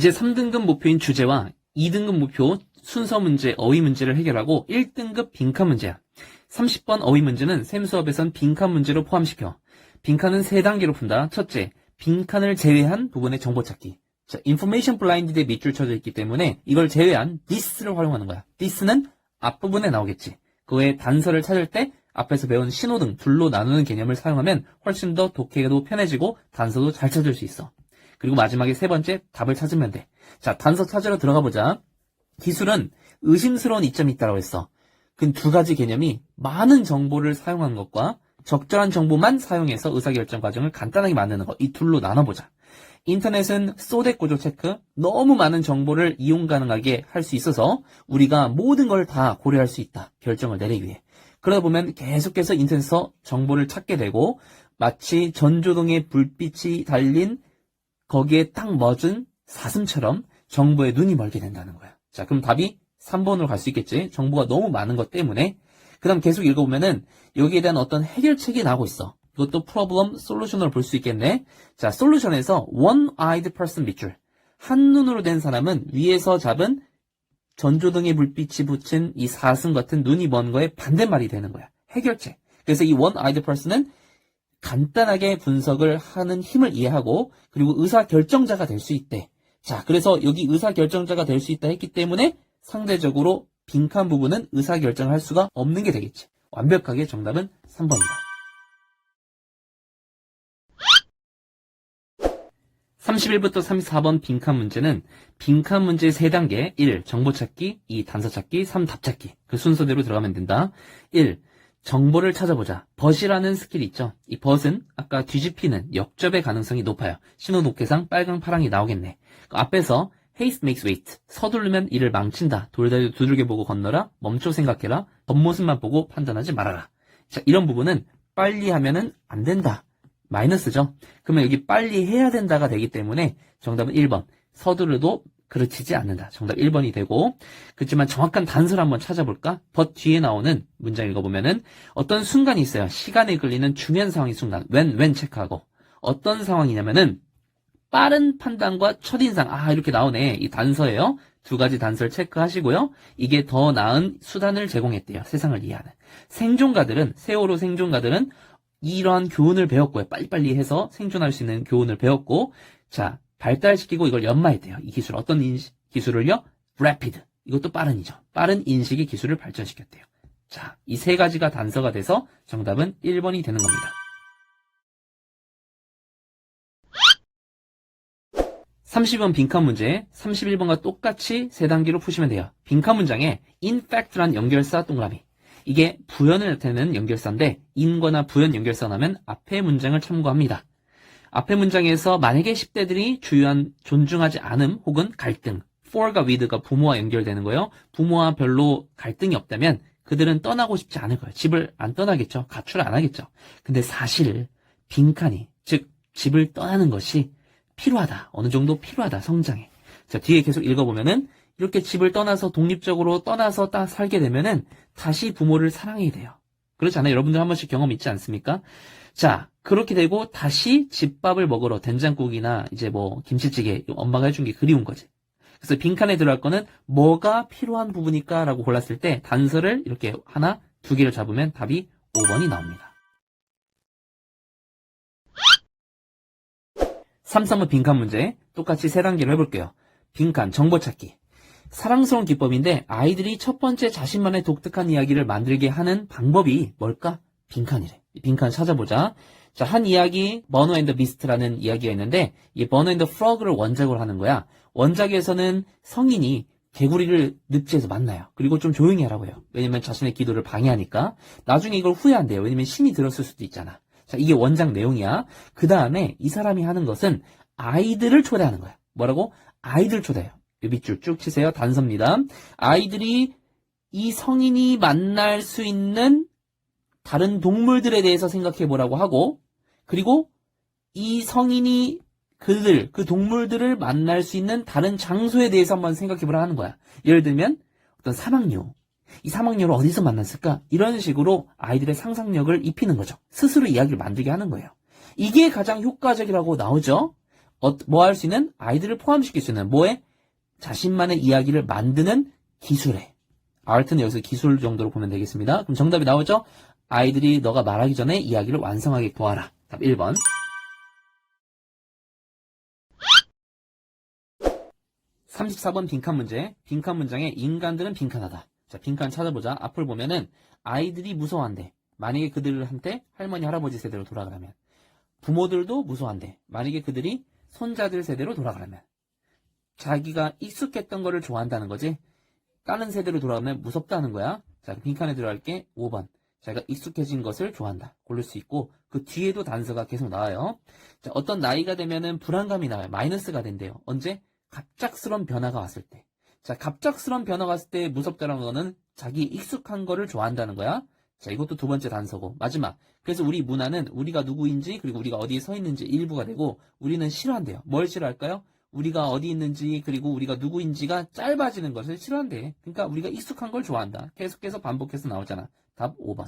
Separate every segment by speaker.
Speaker 1: 이제 3등급 목표인 주제와 2등급 목표 순서 문제, 어휘 문제를 해결하고 1등급 빈칸 문제야. 30번 어휘 문제는 샘 수업에선 빈칸 문제로 포함시켜. 빈칸은 3단계로 푼다. 첫째, 빈칸을 제외한 부분의 정보 찾기. 자, information blind에 밑줄 쳐져 있기 때문에 이걸 제외한 this를 활용하는 거야. this는 앞부분에 나오겠지. 그 외에 단서를 찾을 때 앞에서 배운 신호등, 둘로 나누는 개념을 사용하면 훨씬 더 독해도 편해지고 단서도 잘 찾을 수 있어. 그리고 마지막에 세 번째 답을 찾으면 돼. 자, 단서 찾으러 들어가 보자. 기술은 의심스러운 이점이 있다고 했어. 그 두 가지 개념이 많은 정보를 사용하는 것과 적절한 정보만 사용해서 의사결정 과정을 간단하게 만드는 것, 이 둘로 나눠보자. 인터넷은 소덱 구조 체크, 너무 많은 정보를 이용 가능하게 할 수 있어서 우리가 모든 걸 다 고려할 수 있다. 결정을 내리기 위해. 그러다 보면 계속해서 인터넷에서 정보를 찾게 되고 마치 전조등의 불빛이 달린 거기에 딱 멎은 사슴처럼 정보에 눈이 멀게 된다는 거야. 자, 그럼 답이 3번으로 갈 수 있겠지? 정보가 너무 많은 것 때문에. 그 다음 계속 읽어보면은 여기에 대한 어떤 해결책이 나오고 있어. 이것도 프로블럼 솔루션으로 볼 수 있겠네. 자, 솔루션에서 one-eyed person 밑줄. 한눈으로 된 사람은 위에서 잡은 전조등의 불빛이 붙인 이 사슴 같은 눈이 먼 거에 반대말이 되는 거야. 해결책. 그래서 이 one-eyed person은 간단하게 분석을 하는 힘을 이해하고 그리고 의사 결정자가 될 수 있대. 자, 그래서 여기 의사 결정자가 될 수 있다 했기 때문에 상대적으로 빈칸 부분은 의사 결정을 할 수가 없는 게 되겠지. 완벽하게 정답은 3번이다. 31부터 34번 빈칸 문제는 빈칸 문제 3단계 1. 정보 찾기 2. 단서 찾기 3. 답 찾기 그 순서대로 들어가면 된다 1. 정보를 찾아보자. 벗이라는 스킬이 있죠. 이 벗은 아까 뒤집히는 역접의 가능성이 높아요. 신호 독해상 빨강 파랑이 나오겠네. 그 앞에서 haste makes wait. 서두르면 이를 망친다. 돌다리 두들겨 보고 건너라. 멈춰 생각해라. 겉모습만 보고 판단하지 말아라. 자 이런 부분은 빨리 하면은 안 된다. 마이너스죠. 그러면 여기 빨리 해야 된다가 되기 때문에 정답은 1번. 서두르도 그르치지 않는다. 정답 1번이 되고 그렇지만 정확한 단서를 한번 찾아볼까? 벗 뒤에 나오는 문장 읽어보면은 어떤 순간이 있어요. 시간에 걸리는 중요한 상황이 순간. when, when 체크하고 어떤 상황이냐면은 빠른 판단과 첫인상. 아 이렇게 나오네. 이 단서예요. 두 가지 단서를 체크하시고요. 이게 더 나은 수단을 제공했대요. 세상을 이해하는. 생존가들은 세월호 생존가들은 이러한 교훈을 배웠고요. 빨리빨리 해서 생존할 수 있는 교훈을 배웠고, 자, 발달시키고 이걸 연마했대요. 이 기술, 어떤 인식, 기술을요? rapid. 이것도 빠른이죠. 빠른 인식의 기술을 발전시켰대요. 자, 이 세 가지가 단서가 돼서 정답은 1번이 되는 겁니다. 30번 빈칸 문제, 31번과 똑같이 세 단계로 푸시면 돼요. 빈칸 문장에 in fact란 연결사 동그라미. 이게 부연을 나타내는 연결사인데 인거나 부연 연결사 나면 앞의 문장을 참고합니다. 앞의 문장에서 만약에 10대들이 주요한 존중하지 않음 혹은 갈등, for가 with가 부모와 연결되는 거예요. 부모와 별로 갈등이 없다면 그들은 떠나고 싶지 않을 거예요. 집을 안 떠나겠죠. 가출 안 하겠죠. 근데 사실 빈칸이 즉 집을 떠나는 것이 필요하다. 어느 정도 필요하다. 성장에. 자, 뒤에 계속 읽어보면은 이렇게 집을 떠나서 독립적으로 떠나서 딱 살게 되면은 다시 부모를 사랑해야 돼요. 그렇잖아요. 여러분들 한 번씩 경험 있지 않습니까? 자, 그렇게 되고 다시 집밥을 먹으러 된장국이나 이제 뭐 김치찌개 엄마가 해준 게 그리운 거지. 그래서 빈칸에 들어갈 거는 뭐가 필요한 부분일까 라고 골랐을 때 단서를 이렇게 하나, 두 개를 잡으면 답이 5번이 나옵니다. 3, 3번 빈칸 문제 똑같이 세 단계로 해볼게요. 빈칸 정보 찾기. 사랑스러운 기법인데 아이들이 첫 번째 자신만의 독특한 이야기를 만들게 하는 방법이 뭘까? 빈칸이래. 빈칸 찾아보자. 자, 한 이야기 버너 앤더 비스트라는 이야기가 있는데 이 버너 앤더 프로그를 원작으로 하는 거야. 원작에서는 성인이 개구리를 늪지에서 만나요. 그리고 좀 조용히 하라고 해요. 왜냐면 자신의 기도를 방해하니까. 나중에 이걸 후회한대요. 왜냐면 신이 들었을 수도 있잖아. 자, 이게 원작 내용이야. 그 다음에 이 사람이 하는 것은 아이들을 초대하는 거야. 뭐라고? 아이들 초대해요. 요 밑줄 쭉 치세요. 단서입니다. 아이들이 이 성인이 만날 수 있는 다른 동물들에 대해서 생각해 보라고 하고, 그리고 이 성인이 그들, 그 동물들을 만날 수 있는 다른 장소에 대해서 한번 생각해 보라 하는 거야. 예를 들면, 어떤 사막류. 이 사막류를 어디서 만났을까? 이런 식으로 아이들의 상상력을 입히는 거죠. 스스로 이야기를 만들게 하는 거예요. 이게 가장 효과적이라고 나오죠? 뭐할 수 있는? 아이들을 포함시킬 수 있는 뭐에? 자신만의 이야기를 만드는 기술에. art는 여기서 기술 정도로 보면 되겠습니다. 그럼 정답이 나오죠? 아이들이 너가 말하기 전에 이야기를 완성하게 도와라. 답 1번. 34번 빈칸 문제. 빈칸 문장에 인간들은 빈칸하다. 자, 빈칸 찾아보자. 앞을 보면은 아이들이 무서워한대. 만약에 그들한테 할머니, 할아버지 세대로 돌아가라면. 부모들도 무서워한대. 만약에 그들이 손자들 세대로 돌아가라면. 자기가 익숙했던 거를 좋아한다는 거지. 다른 세대로 돌아가면 무섭다는 거야. 자, 빈칸에 들어갈게. 5번. 자기가 익숙해진 것을 좋아한다. 고를 수 있고, 그 뒤에도 단서가 계속 나와요. 자, 어떤 나이가 되면은 불안감이 나와요. 마이너스가 된대요. 언제? 갑작스런 변화가 왔을 때. 자, 갑작스런 변화가 왔을 때 무섭다는 거는 자기 익숙한 거를 좋아한다는 거야. 자, 이것도 두 번째 단서고. 마지막. 그래서 우리 문화는 우리가 누구인지, 그리고 우리가 어디에 서 있는지 일부가 되고, 우리는 싫어한대요. 뭘 싫어할까요? 우리가 어디 있는지, 그리고 우리가 누구인지가 짧아지는 것을 싫어한대. 그러니까 우리가 익숙한 걸 좋아한다. 계속해서 반복해서 나오잖아. 답 5번.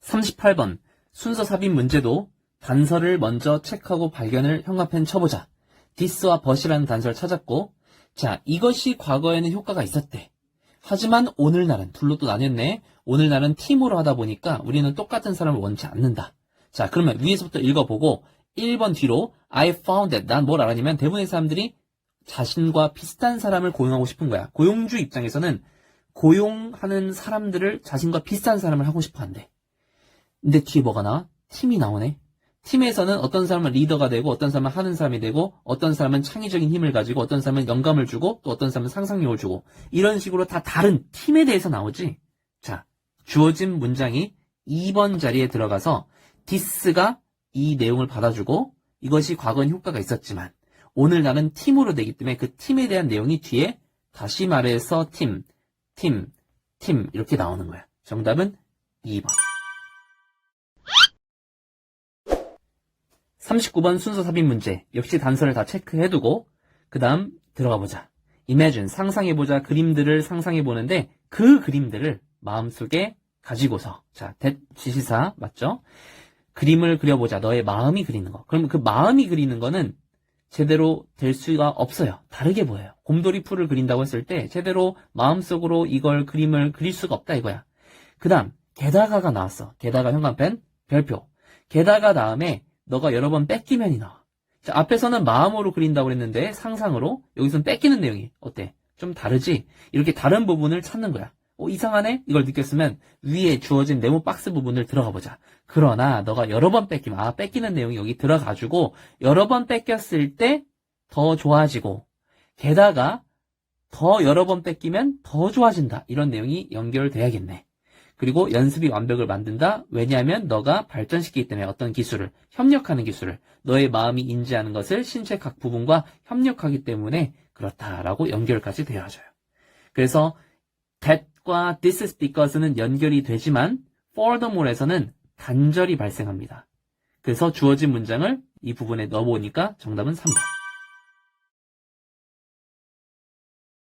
Speaker 1: 38번. 순서 삽입 문제도 단서를 먼저 체크하고 발견을 형광펜 쳐보자. this와 but이라는 단서를 찾았고, 자, 이것이 과거에는 효과가 있었대. 하지만 오늘날은, 둘로 또 나뉘었네. 오늘날은 팀으로 하다 보니까 우리는 똑같은 사람을 원치 않는다. 자, 그러면 위에서부터 읽어보고 1번 뒤로 I found that 난 뭘 알았냐면 대부분의 사람들이 자신과 비슷한 사람을 고용하고 싶은 거야. 고용주 입장에서는 고용하는 사람들을 자신과 비슷한 사람을 하고 싶어 한대. 근데 뒤에 뭐가 나와? 팀이 나오네. 팀에서는 어떤 사람은 리더가 되고 어떤 사람은 하는 사람이 되고 어떤 사람은 창의적인 힘을 가지고 어떤 사람은 영감을 주고 또 어떤 사람은 상상력을 주고 이런 식으로 다 다른 팀에 대해서 나오지. 자, 주어진 문장이 2번 자리에 들어가서 디스가 이 내용을 받아주고 이것이 과거엔 효과가 있었지만 오늘 나는 팀으로 되기 때문에 그 팀에 대한 내용이 뒤에 다시 말해서 팀, 팀, 팀 이렇게 나오는 거야. 정답은 2번. 39번 순서 삽입 문제. 역시 단서를 다 체크해두고 그 다음 들어가 보자. imagine 상상해보자 그림들을 상상해보는데 그 그림들을 마음속에 가지고서 자 that 지시사 맞죠? 그림을 그려보자. 너의 마음이 그리는 거. 그럼 그 마음이 그리는 거는 제대로 될 수가 없어요. 다르게 보여요. 곰돌이 풀을 그린다고 했을 때 제대로 마음속으로 이걸 그림을 그릴 수가 없다 이거야. 그 다음 게다가가 나왔어. 게다가 현관펜 별표. 게다가 다음에 너가 여러 번 뺏기면이 나와. 자, 앞에서는 마음으로 그린다고 그랬는데 상상으로 여기서는 뺏기는 내용이 어때? 좀 다르지? 이렇게 다른 부분을 찾는 거야. 어, 이상하네? 이걸 느꼈으면 위에 주어진 네모 박스 부분을 들어가 보자. 그러나 너가 여러 번 뺏기면 아 뺏기는 내용이 여기 들어가지고 여러 번 뺏겼을 때 더 좋아지고 게다가 더 여러 번 뺏기면 더 좋아진다. 이런 내용이 연결돼야겠네. 그리고 연습이 완벽을 만든다. 왜냐하면 너가 발전시키기 때문에 어떤 기술을 협력하는 기술을 너의 마음이 인지하는 것을 신체 각 부분과 협력하기 때문에 그렇다라고 연결까지 되어져요. 그래서 that과 this is because는 연결이 되지만 furthermore에서는 단절이 발생합니다. 그래서 주어진 문장을 이 부분에 넣어보니까 정답은 3번.